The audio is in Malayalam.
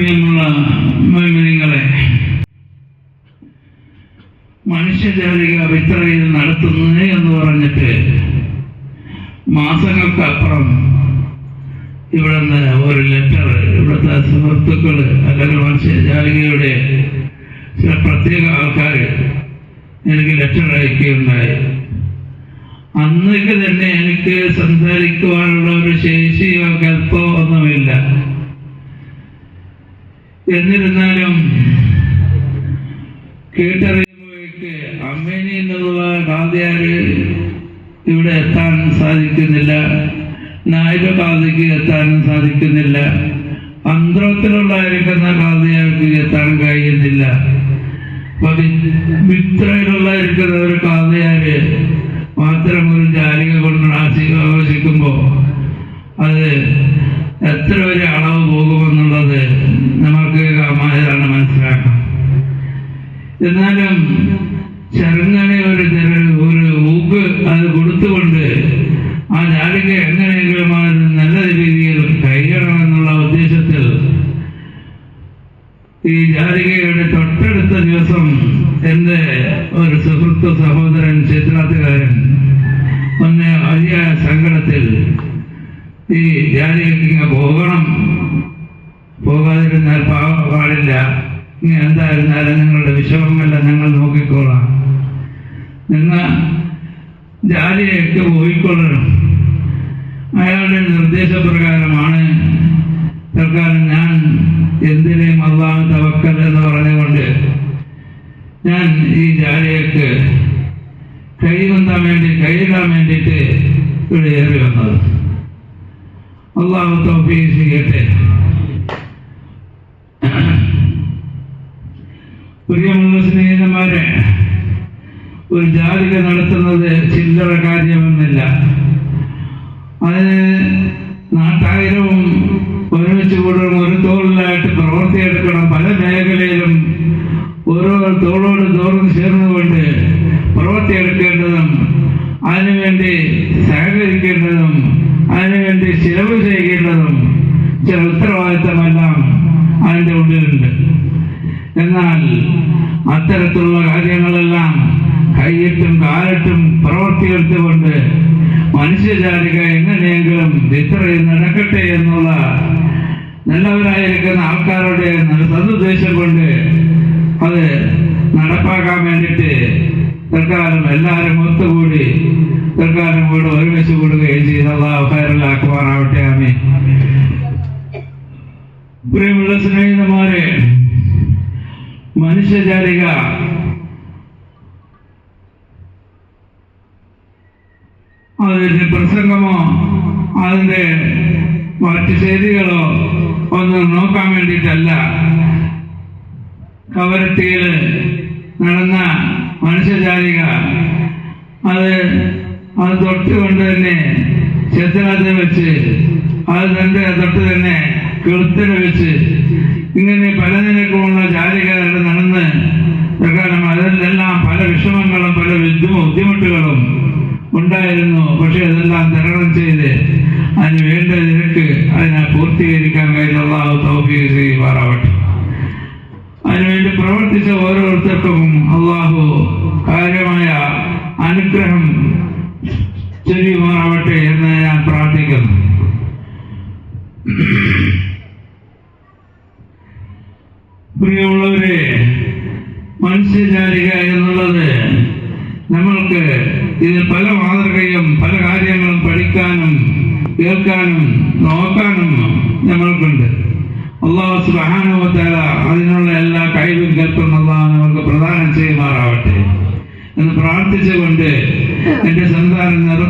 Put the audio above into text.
പ്രിയമുള്ള മോമിനിങ്ങളെ മനുഷ്യജാലിക വിത്രയിൽ നടത്തുന്നത് എന്ന് പറഞ്ഞിട്ട് മാസങ്ങൾക്കപ്പുറം ഇവിടുന്ന് ഒരു ലെറ്റർ ഇവിടുത്തെ സുഹൃത്തുക്കൾ അല്ലെങ്കിൽ മനുഷ്യജാലികയുടെ ചില പ്രത്യേക ആൾക്കാർ എനിക്ക് ലെറ്റർ അയക്കുകയുണ്ടായി. അന്നേക്ക് തന്നെ എനിക്ക് സംസാരിക്കുവാനുള്ള ഒരു ശേഷിയോ കൽപ്പോ ഒന്നുമില്ല. എന്നിരുന്നാലും കേട്ടറിയുമ്പോഴേക്ക് അമ്മേനി എന്നുള്ള കാന്തിയാര് ഇവിടെ എത്താൻ സാധിക്കുന്നില്ല. നായിക ഗാന്ധിക്ക് എത്താൻ സാധിക്കുന്നില്ല. അന്തരത്തിലുള്ളായിരിക്കുന്ന ഗാന്ധിയാർക്ക് എത്താൻ കഴിയുന്നില്ല. മിത്രയിലുള്ളായിരിക്കുന്ന ഒരു കാന്തിയാര് മാത്രം എന്നാലും ചെറുങ്ങനെ ഒരു ഒരു ഉപ്പ് അത് കൊടുത്തുകൊണ്ട് ആ ജാലിക എങ്ങനെയെങ്കിലും അത് നല്ല രീതിയിൽ കൈകണമെന്നുള്ള ഉദ്ദേശത്തിൽ ഈ ജാതികയുടെ തൊട്ടടുത്ത ദിവസം എന്റെ ഒരു സുഹൃത്ത് സഹോദരൻ ചിത്രാത്തുകാരൻ ഒന്ന് വലിയ സങ്കടത്തിൽ ഈ ജാലികയ്ക്ക് ഇങ്ങ് പോകണം. പോകാതിരുന്നാൽ പാടില്ല. എന്തായിരുന്നാലും നിങ്ങളുടെ വിഷമങ്ങളെല്ലാം ഞങ്ങൾ നോക്കിക്കോളാം. നിങ്ങൾ ജാലിയൊക്കെ പോയിക്കൊള്ളണം അയാളുടെ നിർദ്ദേശപ്രകാരമാണ് തൽക്കാലം ഞാൻ എന്തിനേയും അള്ളാഹു തവക്കൽ എന്ന് പറഞ്ഞുകൊണ്ട് ഞാൻ ഈ ജാലിയക്ക് കൈവന്താൻ വേണ്ടി കൈയിടാൻ വേണ്ടിയിട്ട് ഇവിടെ ഏറി വന്നത്. അള്ളാഹു തൗഫീഖ് ചെയ്യട്ടെ. ഒരു ജാലിക നടത്തുന്നത് ചില്ലറ കാര്യമൊന്നുമില്ല. അതിന് നാട്ടായിരവും ഒരുമിച്ച് കൂടും ഒരു തോളിലായിട്ട് പ്രവർത്തിയെടുക്കണം. പല മേഖലയിലും ഓരോ തോളോട് തോറും ചേർന്നുകൊണ്ട് പ്രവർത്തിയെടുക്കേണ്ടതും അതിനുവേണ്ടി സഹകരിക്കേണ്ടതും അതിനുവേണ്ടി ചിലവ് ചെയ്യേണ്ടതും ചില ഉത്തരവാദിത്തമെല്ലാം അതിന്റെ ഉള്ളിലുണ്ട്. എന്നാൽ അത്തരത്തിലുള്ള കാര്യങ്ങളെല്ലാം കൈയിട്ടും കാലിട്ടും പ്രവർത്തിയെടുത്തുകൊണ്ട് മനുഷ്യജാലിക എങ്ങനെയെങ്കിലും ഇത്രയും നടക്കട്ടെ എന്നുള്ള നല്ലവരായിരിക്കുന്ന ആൾക്കാരുടെ സതുദ്ദേശം കൊണ്ട് അത് നടപ്പാക്കാൻ വേണ്ടിയിട്ട് തൽക്കാലം എല്ലാവരും ഒത്തുകൂടി തൽക്കാലം കൂടെ ഒരുമിച്ച് കൂടുകയും ചെയ്തുള്ള ഫയറിലാക്കുവാനാവട്ടെ ആമി പ്രിയമുള്ള സ്നേഹിതന്മാരെ മനുഷ്യജാലിക അതിന്റെ പ്രസംഗമോ അതിന്റെ മറ്റ് ചെയ്തികളോ ഒന്നും നോക്കാൻ വേണ്ടിയിട്ടല്ല. കവരത്തിയിൽ നടന്ന മനുഷ്യജാലിക അത് അത് തൊട്ടുകൊണ്ട് തന്നെ ചെത്തനത്തിൽ വെച്ച് അത് തന്റെ തൊട്ട് തന്നെ കെളുത്തിനെ വെച്ച് ഇങ്ങനെ പല നിരക്കുമുള്ള ജാലികൾ നടന്ന് പ്രകാരം അതിലെല്ലാം പല വിഷമങ്ങളും പല ബുദ്ധി- ബുദ്ധിമുട്ടുകളും ഉണ്ടായിരുന്നു. പക്ഷെ അതെല്ലാം തരണം ചെയ്ത് അതിന് വേണ്ട നിരക്ക് അതിനെ പൂർത്തീകരിക്കാൻ കഴിയുന്ന തൗഫീഖ് ചെയ്യുമാറാവട്ടെ. അതിനുവേണ്ടി പ്രവർത്തിച്ച ഓരോരുത്തർക്കും അള്ളാഹു കാര്യമായ അനുഗ്രഹം ചെയ്യുമാറാവട്ടെ എന്ന് ഞാൻ പ്രാർത്ഥിക്കുന്നു. പ്രിയമുള്ളവരെ മനുഷ്യജാലിക എന്നുള്ളത് നമ്മൾക്ക് ഇതിൽ പല മാതൃകയും പല കാര്യങ്ങളും പഠിക്കാനും കേൾക്കാനും നോക്കാനും നമ്മൾക്കുണ്ട്. അള്ളാഹു സുബാനുവത്താല അതിനുള്ള എല്ലാ കഴിവും കേൾക്കുന്ന അള്ളാഹു നമുക്ക് പ്രദാനം ചെയ്യുമാറാവട്ടെ എന്ന് പ്രാർത്ഥിച്ചുകൊണ്ട് സംസാരം നിർത്തുകയാണ് വാക്കർ